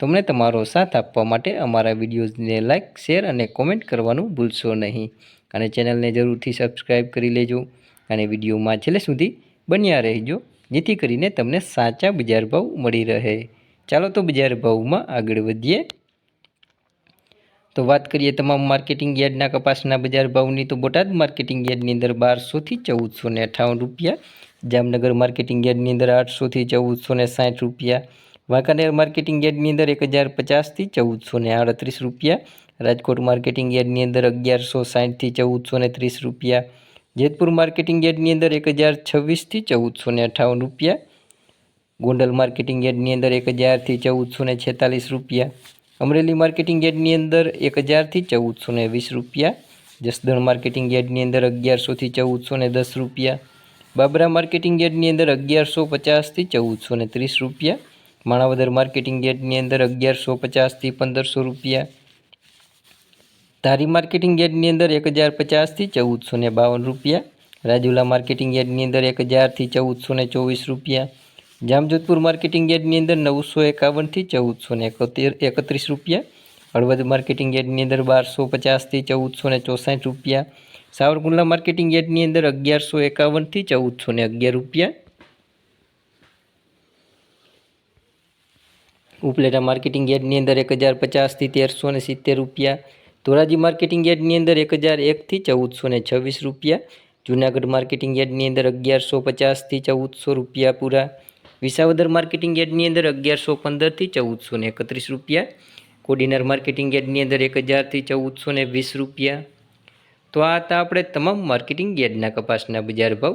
તો અમને તમારો સાથ આપવા માટે અમારા વિડીયોઝને લાઇક શેર અને કોમેન્ટ કરવાનું ભૂલશો નહીં. અને ચેનલને જરૂરથી સબસ્ક્રાઈબ કરી લેજો. અને વિડીયોમાં છેલ્લે સુધી બન્યા રહેજો. જેથી કરીને તમને સાચા બજાર ભાવ મળી રહે. ચાલો તો બજાર ભાવમાં આગળ વધીએ. તો વાત કરીએ તમામ માર્કેટિંગ યાર્ડના કપાસના બજાર ભાવની. તો બોટાદ માર્કેટિંગ યાર્ડની અંદર બારસોથી ચૌદસો ને અઠાવન રૂપિયા. જામનગર માર્કેટિંગ યાર્ડની અંદર આઠસોથી ચૌદસો ને સાઠ રૂપિયા. વાંકાનેર માર્કેટિંગ યાર્ડની અંદર એક હજાર પચાસથી ચૌદસો ને આડત્રીસ રૂપિયા, રાજકોટ માર્કેટિંગ યાર્ડની અંદર અગિયારસો સાઠથી ચૌદસો ને ત્રીસ રૂપિયા, જેતપુર માર્કેટિંગ યાર્ડની અંદર એક હજાર છવ્વીસથી ચૌદસો ને અઠ્ઠાવન રૂપિયા, ગોંડલ માર્કેટિંગ યાર્ડની અંદર એક હજારથી ચૌદસો ને છેતાલીસ રૂપિયા, અમરેલી માર્કેટિંગ યાર્ડની અંદર એક હજારથી ચૌદસો ને વીસ રૂપિયા, જસદણ માર્કેટિંગ યાર્ડની અંદર અગિયારસોથી ચૌદસો ને દસ રૂપિયા, બાબરા માર્કેટિંગ યાર્ડની અંદર અગિયારસો પચાસથી ચૌદસો ને ત્રીસ રૂપિયા માણાવદર માર્કેટિંગ યાર્ડની અંદર અગિયારસો પચાસથી પંદરસો રૂપિયા. ધારી માર્કેટિંગ યાર્ડની અંદર એક હજાર પચાસથી ચૌદસો ને બાવન રૂપિયા. રાજુલા માર્કેટિંગ યાર્ડની અંદર એક હજારથી ચૌદસો ને ચોવીસ રૂપિયા. જામજોધપુર માર્કેટિંગ યાર્ડની અંદર નવસો એકાવનથી ચૌદસો ને એકોતેર, એકત્રીસ રૂપિયા. હળવદ માર્કેટિંગ યાર્ડની અંદર બારસો પચાસથી ચૌદસો ને ચોસાઠ રૂપિયા. સાવરકુંડલા માર્કેટિંગ યાર્ડની અંદર અગિયારસો એકાવનથી ચૌદસો ને અગિયાર રૂપિયા. ઉપલેટા માર્કેટિંગ યાર્ડની અંદર એક હજાર પચાસથી તેરસો ને સિત્તેર રૂપિયા. ધોરાજી માર્કેટિંગ યાર્ડની અંદર એક હજાર એકથી ચૌદસો ને છવ્વીસ રૂપિયા. જૂનાગઢ માર્કેટિંગ યાર્ડની અંદર અગિયારસો પચાસથી ચૌદસો રૂપિયા પૂરા. વિસાવદર માર્કેટિંગ યાર્ડની અંદર અગિયારસો પંદરથી ચૌદસો ને એકત્રીસ રૂપિયા. કોડીનાર માર્કેટિંગ યાર્ડની અંદર એક હજારથી ચૌદસો ને વીસ રૂપિયા. તો આ હતા આપણે તમામ માર્કેટિંગ યાર્ડના કપાસના બજાર ભાવ.